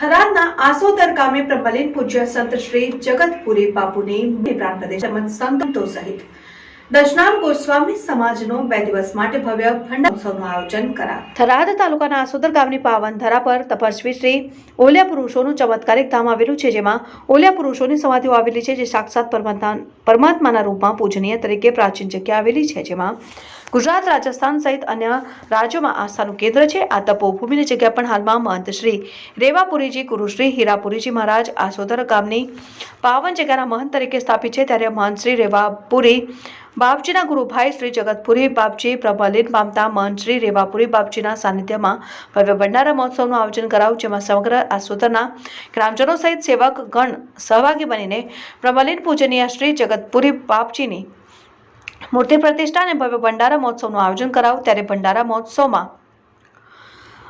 થરાદના આસોદર ગામે પ્રબલિન પૂજ્ય સંત શ્રી જગતપુરી બાપુની પ્રાણ પ્રદેશ તેમજ સંતો સહિત ચમત્કારિક ધામ આવેલું છે. જેમાં સમાધિઓ આવેલી છે, જે સાક્ષાત પરમાત્મા પરમાત્માના રૂપમાં પૂજનીય તરીકે પ્રાચીન જગ્યા આવેલી છે. જેમાં ગુજરાત, રાજસ્થાન સહિત અન્ય રાજ્યોમાં આસ્થાનું કેન્દ્ર છે. આ તપોભૂમિની જગ્યા પણ હાલમાં મહંત શ્રી રેવાપુરીજી ગુરુશ્રી હીરાપુરીજી મહારાજ આસોદર ગામની પાવન જગ્યાના મહંત તરીકે સ્થાપિત છે. ત્યારે મહંત શ્રી રેવાપુરી બાપજીના ગુરુભાઈ શ્રી જગતપુરી બાપજી પ્રબલિન પામતા મહંત શ્રી રેવાપુરી બાપજીના સાનિધ્યમાં ભવ્ય ભંડારા મહોત્સવનું આયોજન કરાયું, જેમાં સમગ્ર આસોદરના ગ્રામજનો સહિત સેવક ગણ સહભાગી બનીને પ્રબલિન પૂજનીય શ્રી જગતપુરી બાપજીની મૂર્તિ પ્રતિષ્ઠા અને ભવ્ય ભંડારા મહોત્સવનું આયોજન કરાવું ત્યારે ભંડારા મહોત્સવમાં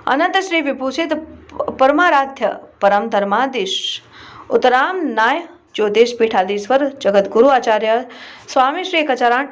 અનંત શ્રી વિભૂષિત પરમારાધ્ય પરમ ધર્માધીશ ઉત્તરામ નાય જ્યોતિષ પીઠાધીશ્વર જગદગુરુ આચાર્ય સ્વામી શ્રી કચારાણ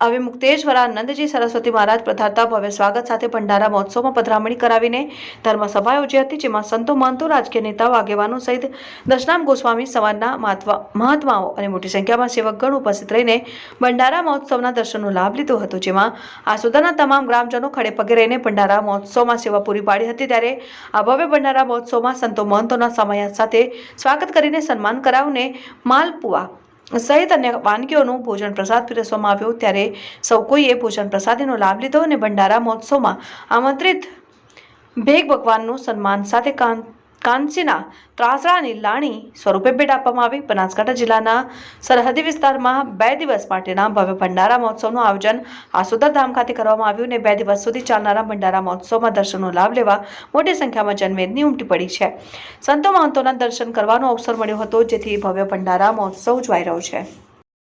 અવિમુક્તેશ્વરાનંદજી સરસ્વતી મહારાજ, પધારતા ભવ્ય સ્વાગત સાથે ભંડારા મહોત્સવમાં પધરામણી કરાવીને ધર્મસભા યોજી હતી, જેમાં સંતો, મહંતો, રાજકીય નેતાઓ, આગેવાનો સહિત દશનામ ગોસ્વામી સમાજના મહાત્મા મહાત્માઓ અને મોટી સંખ્યામાં સેવકગણ ઉપસ્થિત રહીને ભંડારા મહોત્સવના દર્શનનો લાભ લીધો હતો, જેમાં આસોદાના તમામ ગ્રામજનો ખડે પગે રહીને ભંડારા મહોત્સવમાં સેવા પૂરી પાડી હતી. ત્યારે આ ભવ્ય ભંડારા મહોત્સવમાં સંતો, મહંતોના સમય સાથે સ્વાગત કરીને સન્માન કરાવને માલપુઆ સહિત અન્ય વાનગીઓનું ભોજન પ્રસાદ પીરસવામાં આવ્યો. ત્યારે સૌ કોઈએ ભોજન પ્રસાદીનો લાભ લીધો અને ભંડારા મહોત્સવમાં આમંત્રિત ભેગ ભગવાનનું સન્માન સાથે કાન કાંચીના ત્રાસરાની લાણી સ્વરૂપે ભેટ આપવામાં આવી. બનાસકાંઠા જિલ્લાના સરહદી વિસ્તારમાં બે દિવસ માટેના ભવ્ય ભંડારા મહોત્સવનું આયોજન આસોદર ધામ ખાતે કરવામાં આવ્યું અને બે દિવસ સુધી ચાલનારા ભંડારા મહોત્સવમાં દર્શનનો લાભ લેવા મોટી સંખ્યામાં જનમેદની ઉમટી પડી છે. સંતો મહંતોના દર્શન કરવાનો અવસર મળ્યો હતો, જેથી ભવ્ય ભંડારા મહોત્સવ ઉજવાઈ રહ્યો છે.